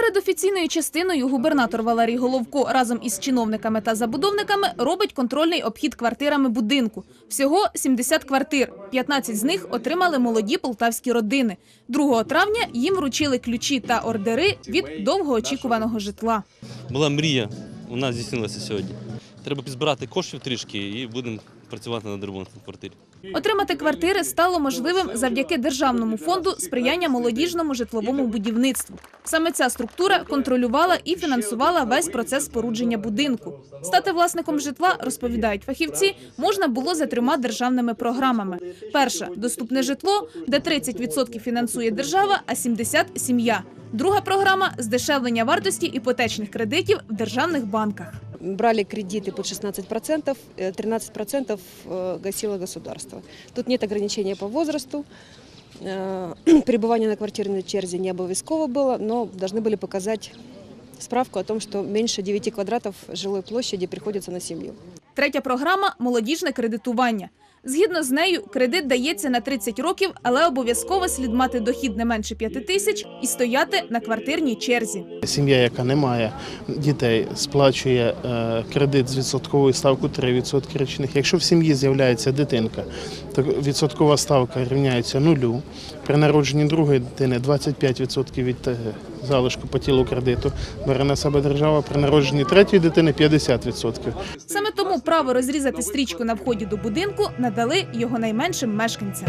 Перед офіційною частиною губернатор Валерій Головко разом із чиновниками та забудовниками робить контрольний обхід квартирами будинку. Всього 70 квартир. 15 з них отримали молоді полтавські родини. 2 травня їм вручили ключі та ордери від довгоочікуваного житла. була мрія, вона здійснилася сьогодні. Треба підзбирати коштів трішки і будемо працювати над ремонтом квартир. Отримати квартири стало можливим завдяки державному фонду сприяння молодіжному житловому будівництву. Саме ця структура контролювала і фінансувала весь процес спорудження будинку. Стати власником житла, розповідають фахівці, можна було за трьома державними програмами. Перша доступне житло, де 30% фінансує держава, а 70% – сім'я. Друга програма здешевлення вартості іпотечних кредитів в державних банках. брали кредиты под 16%, э, 13% э, гасило государство. Тут нет ограничения по возрасту. Э, Пребывание на квартирной черзе не обовязково было, но должны были показать справку о том, что меньше 9 квадратов жилой площади приходится на семью. Третя програма молодіжне кредитування. Згідно з нею, кредит дається на 30 років, але обов'язково слід мати дохід не менше 5 тисяч і стояти на квартирній черзі. Сім'я, яка не має дітей, сплачує е, кредит з відсотковою ставкою 3% річних. Якщо в сім'ї з'являється дитинка, то відсоткова ставка рівняється нулю. При народженні другої дитини 25% від е, залишку по тілу кредиту бере на себе держава. При народженні третьої дитини 50%. Саме тому право розрізати стрічку на вході до будинку надали його найменшим мешканцям.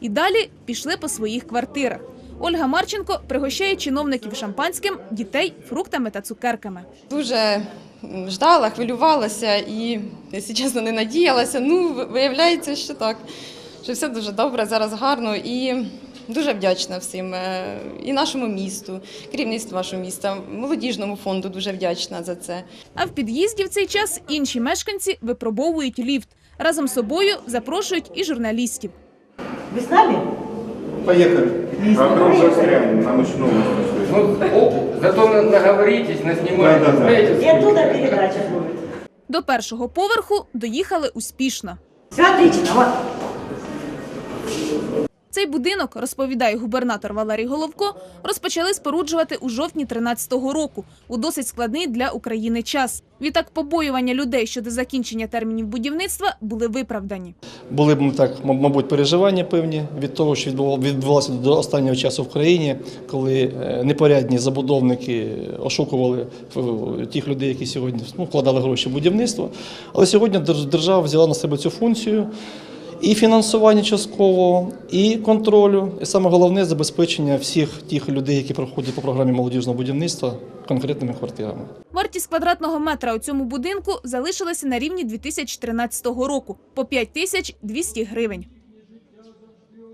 І далі пішли по своїх квартирах. Ольга Марченко пригощає чиновників шампанським, дітей фруктами та цукерками. Дуже ждала, хвилювалася і, якщо чесно, не надіялася. Ну, виявляється, що так, що все дуже добре, зараз гарно і дуже вдячна всім е, і нашому місту, керівництву нашого міста, молодіжному фонду дуже вдячна за це. А в під'їзді в цей час інші мешканці випробовують ліфт. Разом з собою запрошують і журналістів. Вы с нами? Поехали. Нам очень много. Ну, о, зато на- наговоритесь. Да-да-да. знаете, И оттуда передача будет. До першого поверху доїхали успішно. Все отлично, вот. Цей будинок, розповідає губернатор Валерій Головко, розпочали споруджувати у жовтні 13-го року у досить складний для України час. Відтак побоювання людей щодо закінчення термінів будівництва були виправдані. Були б так, мабуть, переживання певні від того, що відбувало- відбувалося до останнього часу в країні, коли е, непорядні забудовники ошукували е, тих людей, які сьогодні ну, вкладали гроші в будівництво. Але сьогодні держ- держава взяла на себе цю функцію. І фінансування часткового, і контролю, і саме головне забезпечення всіх тих людей, які проходять по програмі молодіжного будівництва конкретними квартирами. Вартість квадратного метра у цьому будинку залишилася на рівні 2013 року по 5200 гривень.